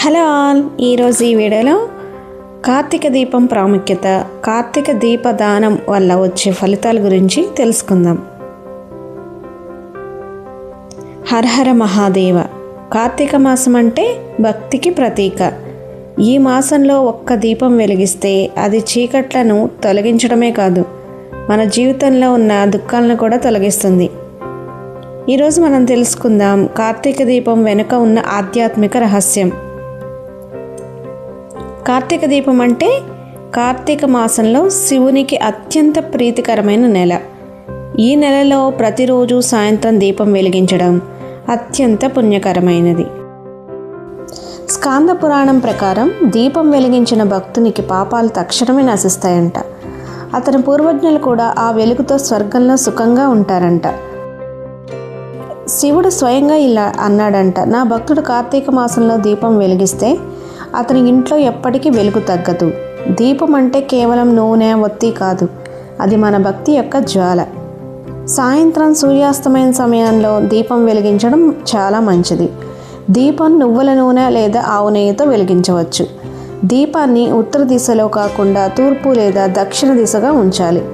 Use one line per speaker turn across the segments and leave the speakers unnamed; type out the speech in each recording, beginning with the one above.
Hello all. ఈరోజు ఈ వీడియోలో కార్తీక దీపం ప్రాముఖ్యత కార్తీక దీపదానం వల్ల వచ్చే ఫలితాల గురించి తెలుసుకుందాం. హరహర మహాదేవ. కార్తీక మాసం అంటే భక్తికి ప్రతీక. ఈ మాసంలో ఒక్క దీపం వెలిగిస్తే అది చీకట్లను తొలగించడమే కాదు మన జీవితంలో ఉన్న దుఃఖాలను కూడా తొలగిస్తుంది. ఈరోజు మనం తెలుసుకుందాం కార్తీక దీపం వెనుక ఉన్న ఆధ్యాత్మిక రహస్యం. కార్తీక దీపం అంటే కార్తీక మాసంలో శివునికి అత్యంత ప్రీతికరమైన నెల. ఈ నెలలో ప్రతిరోజు సాయంత్రం దీపం వెలిగించడం అత్యంత పుణ్యకరమైనది. స్కాంద పురాణం ప్రకారం దీపం వెలిగించిన భక్తునికి పాపాలు తక్షణమే నశిస్తాయంట. అతని పూర్వజ్ఞులు కూడా ఆ వెలుగుతో స్వర్గంలో సుఖంగా ఉంటారంట. శివుడు స్వయంగా ఇలా అన్నాడంట నా భక్తుడు కార్తీక మాసంలో దీపం వెలిగిస్తే అతని ఇంట్లో ఎప్పటికీ వెలుగు తగ్గదు. దీపం అంటే కేవలం నూనె ఒత్తి కాదు. అది మన భక్తి యొక్క జ్వాల. సాయంత్రం సూర్యాస్తమైన సమయంలో దీపం వెలిగించడం చాలా మంచిది. దీపం నువ్వుల నూనె లేదా ఆవు నెయ్యితో వెలిగించవచ్చు. దీపాన్ని ఉత్తర దిశలో కాకుండా తూర్పు లేదా దక్షిణ దిశగా ఉంచాలి.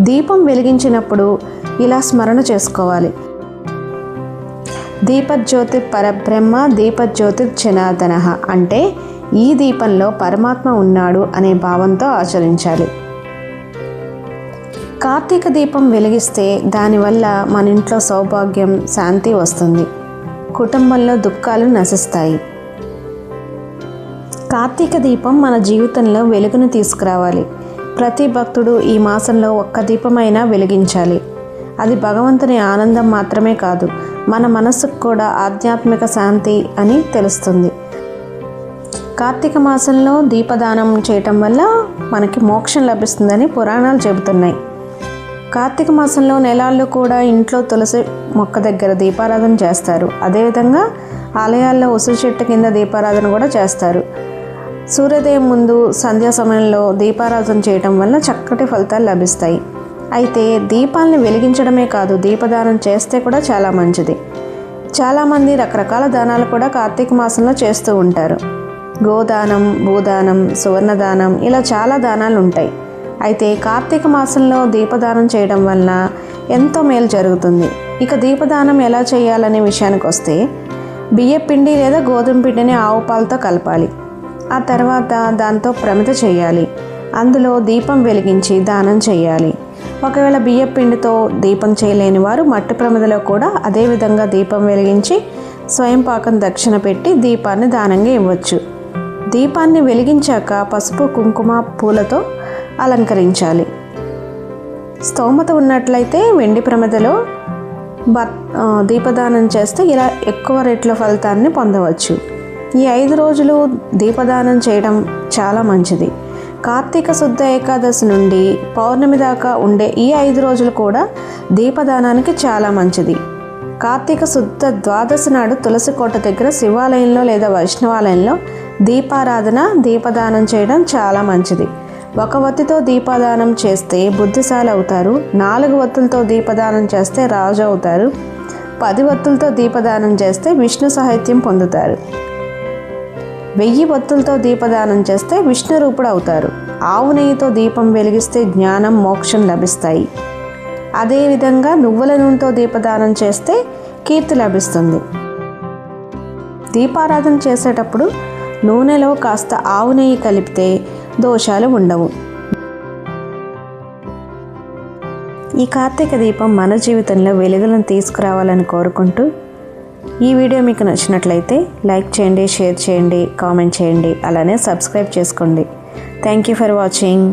దీపం వెలిగించినప్పుడు ఇలా స్మరణ చేసుకోవాలి. దీపజ్యోతి పరబ్రహ్మ దీపజ్యోతి జనార్దన. అంటే ఈ దీపంలో పరమాత్మ ఉన్నాడు అనే భావంతో ఆచరించాలి. కార్తీక దీపం వెలిగిస్తే దానివల్ల మన ఇంట్లో సౌభాగ్యం శాంతి వస్తుంది. కుటుంబంలో దుఃఖాలు నశిస్తాయి. కార్తీక దీపం మన జీవితంలో వెలుగును తీసుకురావాలి. ప్రతి భక్తుడు ఈ మాసంలో ఒక్క దీపమైనా వెలిగించాలి. అది భగవంతుని ఆనందం మాత్రమే కాదు మన మనస్సుకు కూడా ఆధ్యాత్మిక శాంతి అని తెలుస్తుంది. కార్తీక మాసంలో దీపదానం చేయటం వల్ల మనకి మోక్షం లభిస్తుందని పురాణాలు చెబుతున్నాయి. కార్తీక మాసంలో నెలాల్లో కూడా ఇంట్లో తులసి మొక్క దగ్గర దీపారాధన చేస్తారు. అదేవిధంగా ఆలయాల్లో ఉసిరి చెట్టు కింద దీపారాధన కూడా చేస్తారు. సూర్యోదయం ముందు సంధ్యా సమయంలో దీపారాధన చేయటం వల్ల చక్కటి ఫలితాలు లభిస్తాయి. అయితే దీపాలని వెలిగించడమే కాదు దీపదానం చేస్తే కూడా చాలా మంచిది. చాలామంది రకరకాల దానాలు కూడా కార్తీక మాసంలో చేస్తూ ఉంటారు. గోదానం భూదానం సువర్ణదానం ఇలా చాలా దానాలు ఉంటాయి. అయితే కార్తీక మాసంలో దీపదానం చేయడం వలన ఎంతో మేలు జరుగుతుంది. ఇక దీపదానం ఎలా చేయాలనే విషయానికి వస్తే బియ్య పిండి లేదా గోధుమ పిండిని ఆవు పాలతో కలపాలి. ఆ తర్వాత దాంతో ప్రమిత చేయాలి. అందులో దీపం వెలిగించి దానం చేయాలి. ఒకవేళ బియ్య పిండితో దీపం చేయలేని వారు మట్టి ప్రమిదలో కూడా అదేవిధంగా దీపం వెలిగించి స్వయం పాకం దక్షిణ పెట్టి దీపాన్ని దానంగా ఇవ్వచ్చు. దీపాన్ని వెలిగించాక పసుపు కుంకుమ పూలతో అలంకరించాలి. స్తోమత ఉన్నట్లయితే వెండి ప్రమిదలో బత్ దీపదానం చేస్తే ఇలా ఎక్కువ రేట్ల ఫలితాన్ని పొందవచ్చు. ఈ ఐదు రోజులు దీపదానం చేయడం చాలా మంచిది. కార్తీక శుద్ధ ఏకాదశి నుండి పౌర్ణమి దాకా ఉండే ఈ ఐదు రోజులు కూడా దీపదానానికి చాలా మంచిది. కార్తీక శుద్ధ ద్వాదశి నాడు తులసి కోట దగ్గర శివాలయంలో లేదా వైష్ణవాలయంలో దీపారాధన దీపదానం చేయడం చాలా మంచిది. ఒక వత్తితో దీపదానం చేస్తే బుద్ధిశాలి అవుతారు. నాలుగు వత్తులతో దీపదానం చేస్తే రాజు అవుతారు. పది వత్తులతో దీపదానం చేస్తే విష్ణు సాహిత్యం పొందుతారు. వెయ్యి వత్తులతో దీపదానం చేస్తే విష్ణు రూపుడు అవుతారు. ఆవు నెయ్యితో దీపం వెలిగిస్తే జ్ఞానం మోక్షం లభిస్తాయి. అదేవిధంగా నువ్వుల నూనెతో దీపదానం చేస్తే కీర్తి లభిస్తుంది. దీపారాధన చేసేటప్పుడు నూనెలో కాస్త ఆవు నెయ్యి కలిపితే దోషాలు ఉండవు. ఈ కార్తీక దీపం మన జీవితంలో వెలుగులను తీసుకురావాలని కోరుకుంటూ ఈ వీడియో మీకు నచ్చినట్లయితే లైక్ చేయండి షేర్ చేయండి కామెంట్ చేయండి అలానే సబ్స్క్రైబ్ చేసుకోండి. Thank you for watching